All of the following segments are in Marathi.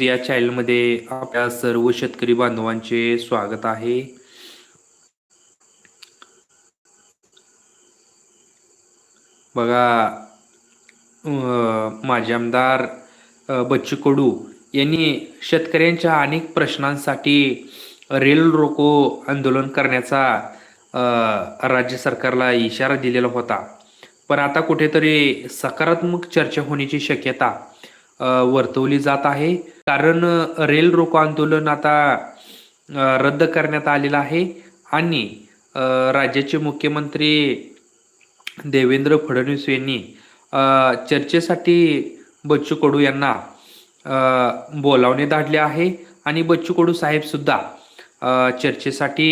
या चॅनलमध्ये आपल्या सर्व शेतकरी बांधवांचे स्वागत आहे. बघा माझे माजी आमदार बच्चू कडू यांनी शेतकऱ्यांच्या अनेक प्रश्नांसाठी रेल रोको आंदोलन करण्याचा राज्य सरकारला इशारा दिलेला होता. पण आता कुठेतरी सकारात्मक चर्चा होण्याची शक्यता वर्तवली जात आहे. कारण रेल रोको आंदोलन आता रद्द करण्यात आलेलं आहे. आणि राज्याचे मुख्यमंत्री देवेंद्र फडणवीस यांनी चर्चेसाठी बच्चू कडू यांना बोलावणे धाडले आहे. आणि बच्चू कडू साहेब सुद्धा चर्चेसाठी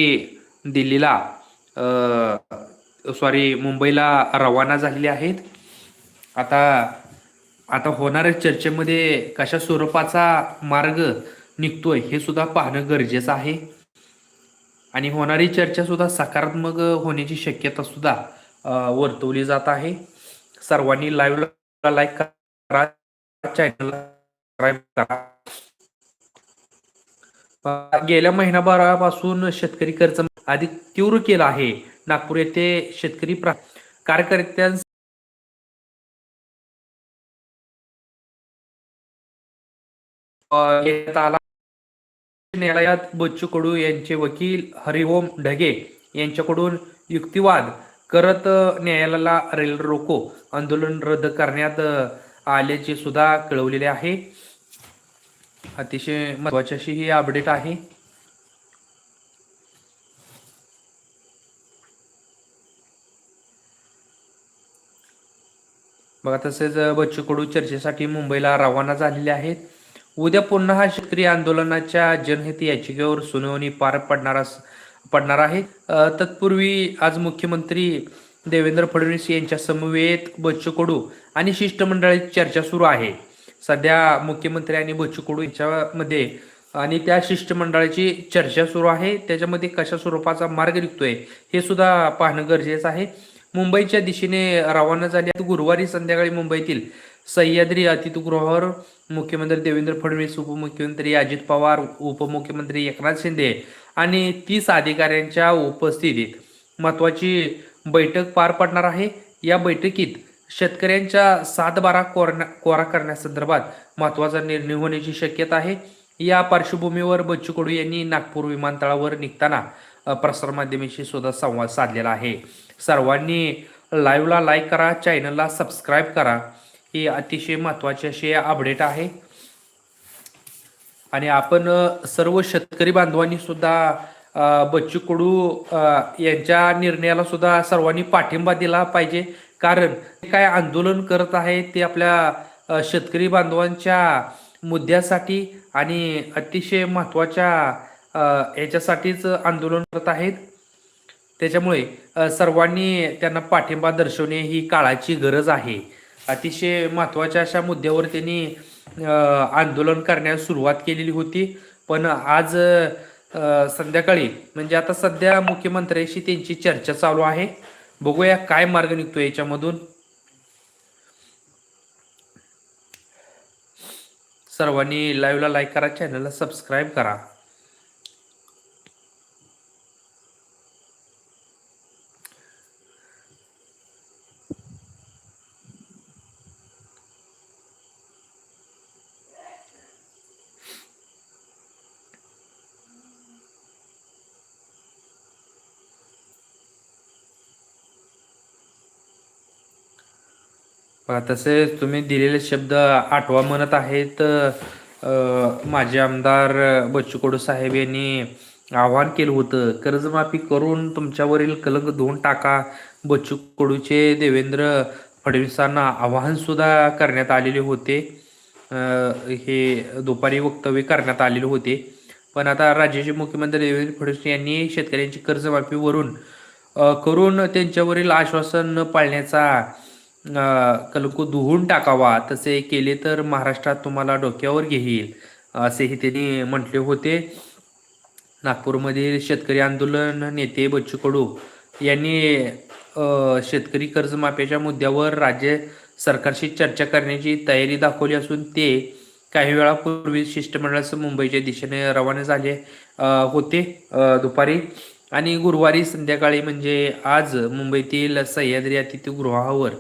दिल्लीला सॉरी मुंबईला रवाना झालेले आहेत. आता आता होणाऱ्या चर्चेमध्ये कशा स्वरूपाचा मार्ग निघतोय हे सुद्धा पाहणं गरजेचं आहे. आणि होणारी चर्चा सुद्धा सकारात्मक होण्याची शक्यता सुद्धा वर्तवली जात आहे. सर्वांनी लाईव्ह लाईक करा चॅनलला गेल्या महिनाभरापासून शेतकरी कर्ज अधिक तीव्र केलं आहे. नागपूर येथे शेतकरी कार्यकर्त्यां कार्यकर्त्यांस न्यायालयात बच्चू कडू यांचे वकील हरिओम ढगे यांच्याकडून युक्तिवाद करत न्यायालयाला रेल रोको आंदोलन रद्द करण्यात आल्याचे सुद्धा कळवलेले आहे. अतिशय महत्वाची अशी ही अपडेट आहे. बघा तसेच बच्चू कडू चर्चेसाठी मुंबईला रवाना झालेले आहेत. उद्या पुन्हा हा शेतकरी आंदोलनाच्या जनहित याचिकेवर सुनावणी पार पडणार पडणार आहे. तत्पूर्वी आज मुख्यमंत्री देवेंद्र फडणवीस यांच्या समवेत बच्चू कडू आणि शिष्टमंडळाची चर्चा सुरू आहे. सध्या मुख्यमंत्री आणि बच्चू कडू यांच्यामध्ये आणि त्या शिष्टमंडळाची चर्चा सुरू आहे. त्याच्यामध्ये कशा स्वरूपाचा मार्ग निघतोय हे सुद्धा पाहणं गरजेचं आहे. मुंबईच्या दिशेने रवाना झाली गुरुवारी संध्याकाळी मुंबईतील सह्याद्री अतिथीगृहावर मुख्यमंत्री देवेंद्र फडणवीस उपमुख्यमंत्री अजित पवार उपमुख्यमंत्री एकनाथ शिंदे आणि तीस अधिकाऱ्यांच्या उपस्थितीत महत्वाची बैठक पार पडणार आहे. या बैठकीत शेतकऱ्यांच्या सातबारा कोरण्या कोरा करण्यासंदर्भात महत्त्वाचा निर्णय होण्याची शक्यता आहे. या पार्श्वभूमीवर बच्चू कडू यांनी नागपूर विमानतळावर निघताना प्रसारमाध्यमांशी सुद्धा संवाद साधलेला आहे. सर्वांनी लाईव्हला लाईक करा चॅनलला सबस्क्राईब करा. हे अतिशय महत्वाची अशी अपडेट आहे. आणि आपण सर्व शेतकरी बांधवांनी सुद्धा बच्चू कडू यांच्या निर्णयाला सुद्धा सर्वांनी पाठिंबा दिला पाहिजे. कारण ते काय आंदोलन करत आहे ते आपल्या शेतकरी बांधवांच्या मुद्द्यासाठी आणि अतिशय महत्त्वाच्या याच्यासाठीच आंदोलन करत आहेत. त्याच्यामुळे सर्वांनी त्यांना पाठिंबा दर्शवणे ही काळाची गरज आहे. अतिशय महत्त्वाच्या अशा मुद्द्यावर त्यांनी आंदोलन करण्यास सुरुवात केलेली होती. पण आज संध्याकाळी म्हणजे आता सध्या मुख्यमंत्र्यांशी त्यांची चर्चा चालू आहे. बघूया काय मार्ग निघतो याच्यामधून. सर्वांनी लाईव्हला लाईक करा चॅनलला सबस्क्राईब करा. पहा, तसेच तुम्ही दिलेले शब्द आठवा म्हणत आहेत माझे आमदार बच्चू कडू साहेब यांनी आवाहन केलं होतं कर्जमाफी करून तुमच्यावरील कलंक धुवून टाका. बच्चू कडूचे देवेंद्र फडणवीसांना आवाहन सुद्धा करण्यात आलेले होते. हे दुपारी वक्तव्य करण्यात आलेले होते. पण आता राज्याचे मुख्यमंत्री देवेंद्र फडणवीस यांनी शेतकऱ्यांची कर्जमाफीवरून करून त्यांच्यावरील आश्वासन न पाळण्याचा कलकू धुवून टाकावा तसे केले तर महाराष्ट्रात तुम्हाला डोक्यावर घेईल असेही त्यांनी म्हटले होते. नागपूरमधील शेतकरी आंदोलन नेते बच्चू कडू यांनी शेतकरी कर्जमाफीच्या मुद्द्यावर राज्य सरकारशी चर्चा करण्याची तयारी दाखवली असून ते काही वेळापूर्वी शिष्टमंडळाचं मुंबईच्या दिशेने रवाना झाले होते दुपारी. आणि गुरुवारी संध्याकाळी म्हणजे आज मुंबईतील सह्याद्री अतिथीगृहावर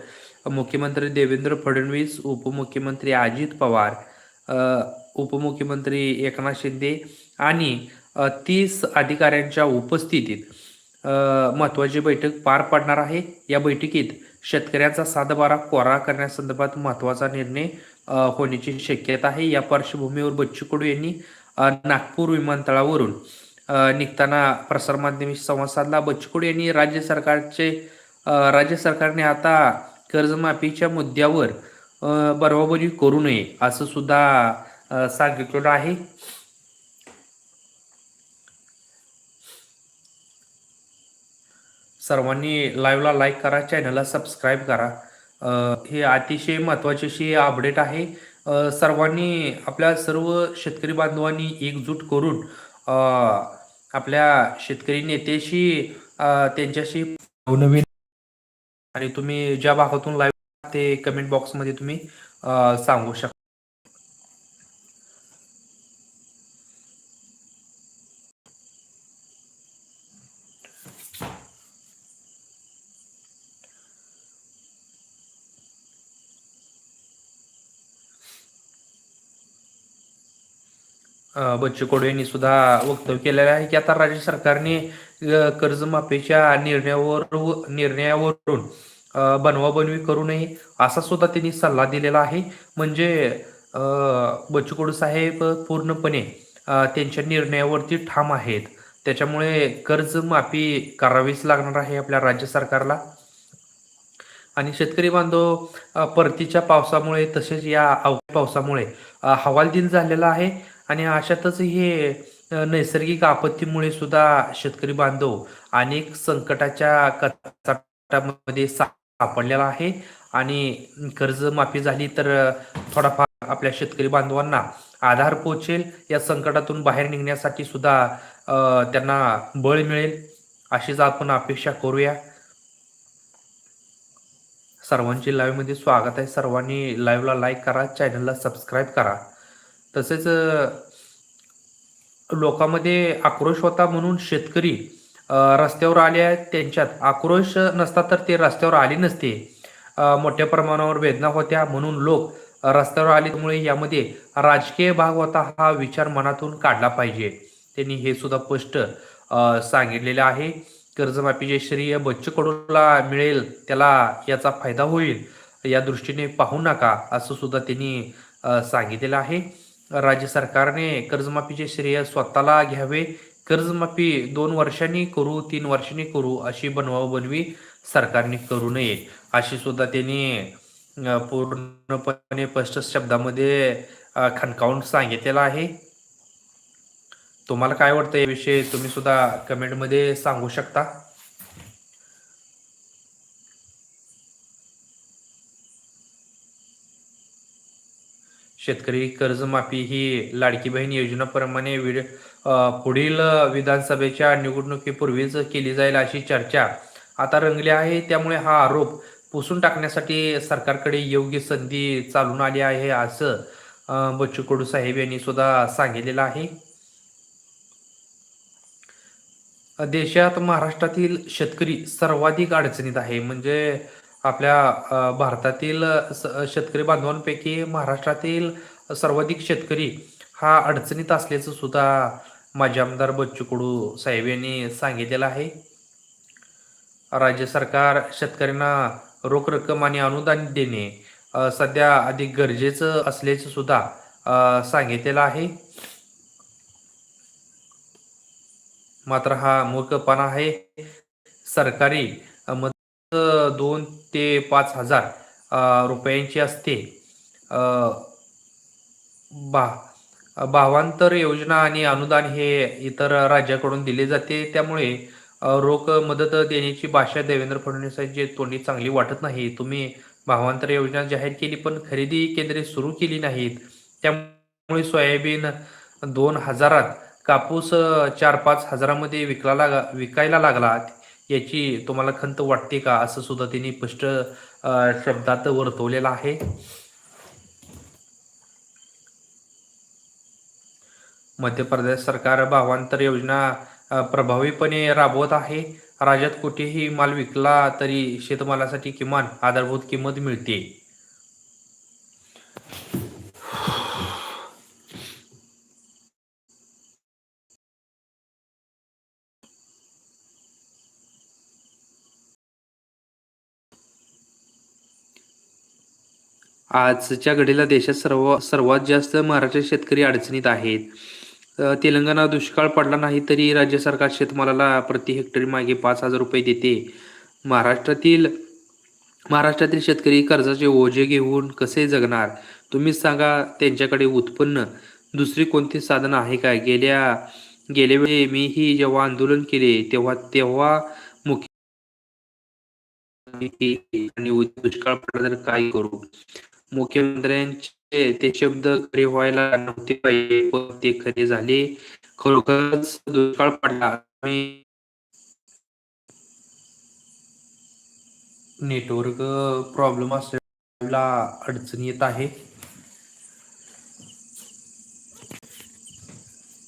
मुख्यमंत्री देवेंद्र फडणवीस उपमुख्यमंत्री अजित पवार उपमुख्यमंत्री एकनाथ शिंदे आणि तीस अधिकाऱ्यांच्या उपस्थितीत महत्त्वाची बैठक पार पडणार आहे. या बैठकीत शेतकऱ्यांचा सातबारा कोरा करण्यासंदर्भात महत्त्वाचा निर्णय होण्याची शक्यता आहे. या पार्श्वभूमीवर बच्चू कडू यांनी नागपूर विमानतळावरून निघताना प्रसारमाध्यमांशी संवाद साधला. बच्चू कडू यांनी राज्य सरकारचे राज्य सरकारने आता कर्जमाफीच्या मुद्द्यावर बरोबरी करू नये असं सुद्धा अ, सांगितलेलं आहे. सर्वांनी लाईव्हला लाईक करा चॅनलला सबस्क्राईब करा. हे अतिशय महत्त्वाची अशी अपडेट आहे. सर्वांनी आपल्या सर्व शेतकरी बांधवांनी एकजूट करून आपल्या शेतकरी नेत्याशी त्यांच्याशी नवनवीन आणि तुम्ही ज्या भागातून लाईव्ह ते कमेंट बॉक्समध्ये तुम्ही सांगू शकता बच्चू कडू यांनी सुद्धा वक्तव्य केलेलं आहे की आता राज्य सरकारने कर्जमाफीच्या निर्णयावर निर्णयावरून बनवाबनवी करू नये असा सुद्धा त्यांनी सल्ला दिलेला आहे. म्हणजे बच्चूकडू कडू साहेब पूर्णपणे त्यांच्या निर्णयावरती ठाम आहेत. त्याच्यामुळे कर्जमाफी करावीच लागणार आहे आपल्या राज्य सरकारला. आणि शेतकरी बांधव परतीच्या पावसामुळे तसेच या अवकाळी पावसामुळे हवालदिल झालेला आहे. आणि अशातच हे नैसर्गिक आपत्तीमुळे सुद्धा शेतकरी बांधव अनेक संकटाच्या कचाटामध्ये सापडलेला आहे. आणि कर्जमाफी झाली तर थोडाफार आपल्या शेतकरी बांधवांना आधार पोचेल या संकटातून बाहेर निघण्यासाठी सुद्धा त्यांना बळ मिळेल अशीच आपण अपेक्षा करूया. सर्वांची लाईव्हमध्ये स्वागत आहे. सर्वांनी लाईव्हला लाईक करा. चॅनलला सबस्क्राईब करा. तसेच लोकांमध्ये आक्रोश होता म्हणून शेतकरी रस्त्यावर आले आहेत त्यांच्यात. आक्रोश नसता तर ते रस्त्यावर आले नसते. मोठ्या प्रमाणावर वेदना होत्या म्हणून लोक रस्त्यावर आले. त्यामुळे यामध्ये राजकीय भाग होता हा विचार मनातून काढला पाहिजे. त्यांनी हे सुद्धा स्पष्ट सांगितलेलं आहे. कर्जमाफीचे श्रेय बच्चू कडूला मिळेल त्याला याचा फायदा होईल या दृष्टीने पाहू नका असं सुद्धा त्यांनी सांगितलेलं आहे. राज्य सरकारने कर्जमाफीचे श्रेय स्वतःला घ्यावे. कर्जमाफी दोन वर्षांनी करू तीन वर्षांनी करू अशी बनवाबनवी सरकारने करू नये. अशी सुद्धा त्यांनी पूर्णपणे स्पष्ट शब्दामध्ये खणकावून सांगितलेलं आहे. तुम्हाला काय वाटतं याविषयी? तुम्ही सुद्धा कमेंटमध्ये सांगू शकता. शेतकरी कर्जमाफी ही लाडकी बहीण योजनेप्रमाणे पुढील विधानसभेच्या निवडणुकीपूर्वीच केली जाईल अशी चर्चा आता रंगली आहे. त्यामुळे हा आरोप पुसून टाकण्यासाठी सरकारकडे योग्य संधी चालून आली आहे असं बच्चू कडू साहेब यांनी सुद्धा सांगितलेलं आहे. देशात महाराष्ट्रातील शेतकरी सर्वाधिक अडचणीत आहे. म्हणजे आपल्या भारतातील शेतकरी बांधवांपैकी महाराष्ट्रातील सर्वाधिक शेतकरी हा अडचणीत असल्याचं सुद्धा माजी आमदार बच्चू कडू साहेब यांनी सांगितलेलं आहे. राज्य सरकार शेतकऱ्यांना रोख रक्कम आणि अनुदान देणे सध्या अधिक गरजेचं असल्याचं सुद्धा सांगितलेलं आहे. मात्र हा मूर्खपणा आहे. सरकारी दोन ते पाच हजार रुपयांची असते. बा भावांतर योजना आणि अनुदान हे इतर राज्याकडून दिले जाते. त्यामुळे रोख मदत देण्याची भाषा देवेंद्र फडणवीसांची तोंडी चांगली वाटत नाही. तुम्ही भावांतर योजना जाहीर केली पण खरेदी केंद्रे सुरू केली नाहीत. त्यामुळे सोयाबीन दोन हजारात कापूस चार पाच हजारामध्ये विकला लागा विकायला लागला. याची तुम्हाला खंत वाटते का? असं सुद्धा त्यांनी स्पष्ट शब्दात वर्तवलेलं आहे. मध्य प्रदेश सरकार भावांतर योजना प्रभावीपणे राबवत आहे. राज्यात कुठेही माल विकला तरी शेतमालासाठी किमान आधारभूत किंमत मिळते. आजच्या घडीला देशात सर्व सर्वात जास्त महाराष्ट्र शेतकरी अडचणीत आहेत. तेलंगणा दुष्काळ पडला नाही तरी राज्य सरकार शेतमालाला प्रति हेक्टरी मागे पाच हजार रुपये देते. महाराष्ट्रातील महाराष्ट्रातील शेतकरी कर्जाचे ओझे घेऊन कसे जगणार? तुम्हीच सांगा त्यांच्याकडे उत्पन्न. दुसरी कोणती साधन आहे का? गेल्या गेल्या वेळी मीही जेव्हा आंदोलन केले तेव्हा तेव्हा मुख्य आणि दुष्काळ पडला तर काय करू? मुख्यमंत्र्यांचे ते शब्द खरे व्हायला नव्हते पाहिजे पण ते खरे झाले. खरोखरच दुष्काळ पडला. नेटवर्क प्रॉब्लेम असल्याला अडचण येत आहे.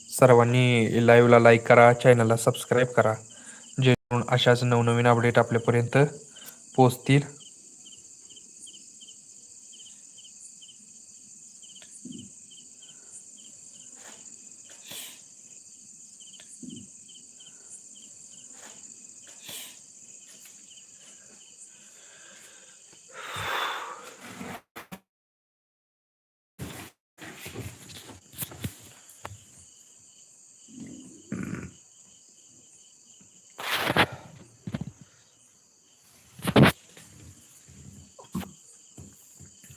सर्वांनी लाईव्हला लाईक करा चॅनलला सबस्क्राईब करा. जेणेकरून अशाच नवनवीन अपडेट आपल्यापर्यंत पोहोचतील.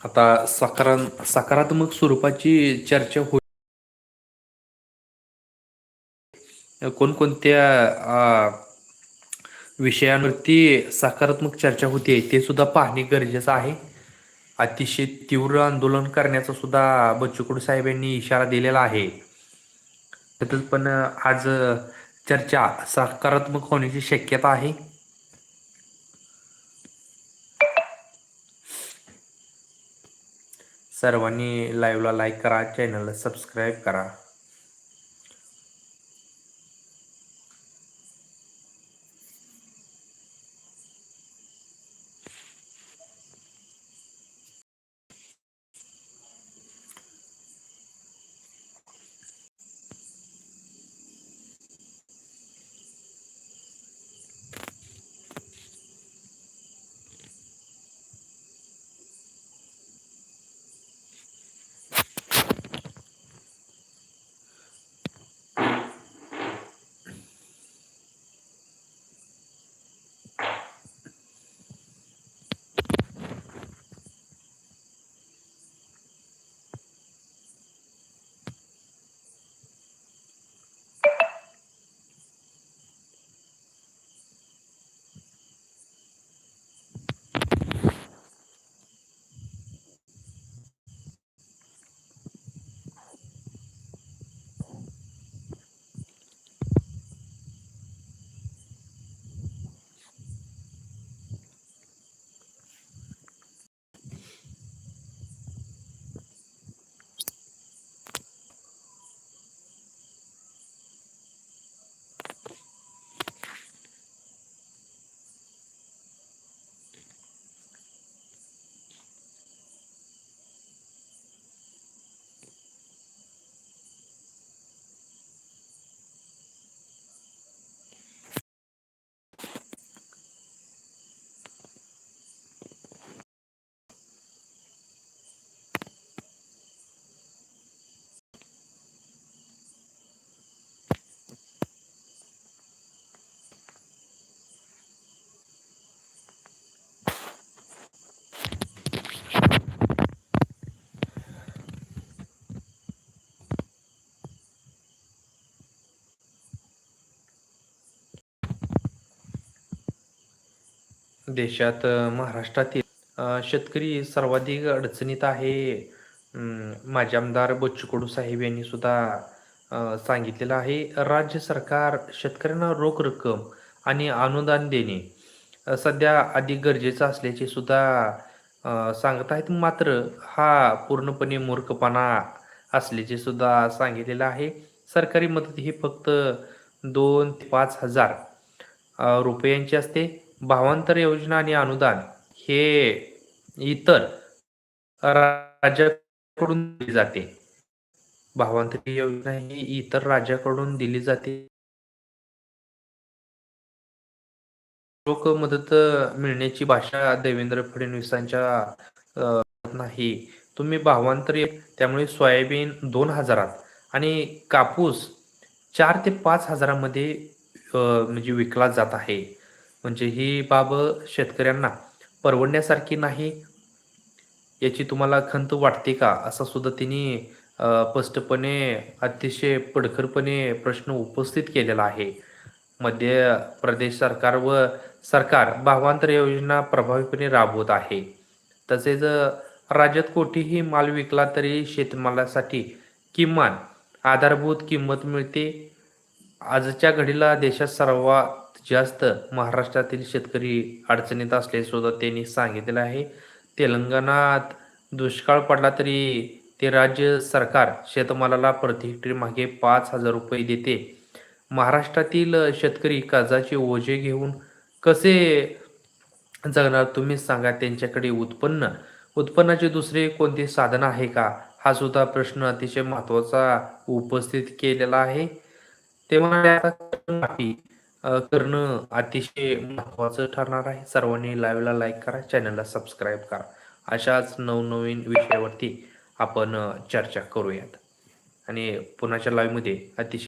आता सकारा सकारात्मक स्वरूपाची चर्चा हो कोणकोणत्या विषयांवरती सकारात्मक चर्चा होते ते सुद्धा पाहणे गरजेचं आहे. अतिशय तीव्र आंदोलन करण्याचा सुद्धा बच्चूकडू साहेब यांनी इशारा दिलेला आहे. त्यातच पण आज चर्चा सकारात्मक होण्याची शक्यता आहे. सर्वांनी लाईव्हला लाईक करा चॅनलला सबस्क्राईब करा. देशात महाराष्ट्रातील शेतकरी सर्वाधिक अडचणीत आहे. माझे माजी आमदार बच्चू साहेब यांनी सुद्धा सांगितलेलं आहे राज्य सरकार शेतकऱ्यांना रोख रक्कम आणि अनुदान देणे सध्या अधिक गरजेचं असल्याचे सुद्धा सांगत आहेत. मात्र हा पूर्णपणे मूर्खपणा असल्याचे सुद्धा सांगितलेलं आहे. सरकारी मदत ही फक्त दोन ते पाच हजार रुपयांची असते. भावांतर योजना आणि अनुदान हे इतर राज्याकडून दिली जाते. भावांतर योजना ही इतर राज्याकडून दिली जाते. लोक मदत मिळण्याची भाषा देवेंद्र फडणवीसांच्या नाही. तुम्ही भावांतर त्यामुळे सोयाबीन दोन हजारात आणि कापूस चार ते पाच हजारामध्ये म्हणजे विकला जात आहे. म्हणजे ही बाब शेतकऱ्यांना परवडण्यासारखी नाही. याची तुम्हाला खंत वाटते का? असा सुद्धा तिने स्पष्टपणे अतिशय पडखरपणे प्रश्न उपस्थित केलेला आहे. मध्य प्रदेश सरकार व सरकार भावांतर योजना प्रभावीपणे राबवत आहे. तसेच राज्यात कोठेही माल विकला तरी शेतमालासाठी किमान आधारभूत किंमत मिळते. आजच्या घडीला देशात सर्वात जास्त महाराष्ट्रातील शेतकरी अडचणीत असले सुद्धा त्यांनी सांगितलेलं आहे. तेलंगणात दुष्काळ पडला तरी ते राज्य सरकार शेतमालाला प्रति हेक्टरी मागे पाच हजार रुपये देते. महाराष्ट्रातील शेतकरी कर्जाचे ओझे घेऊन कसे जगणार तुम्ही सांगा त्यांच्याकडे उत्पन्न? उत्पन्नाचे दुसरे कोणते साधन आहे का? हा सुद्धा प्रश्न अतिशय महत्त्वाचा उपस्थित केलेला आहे. ते करणं अतिशय महत्वाचं ठरणार आहे. सर्वांनी लाईव्हला लाईक करा चॅनलला सबस्क्राईब करा. अशाच नवनवीन विषयावरती आपण चर्चा करूयात. आणि पुण्याच्या लाईव्हमध्ये अतिशय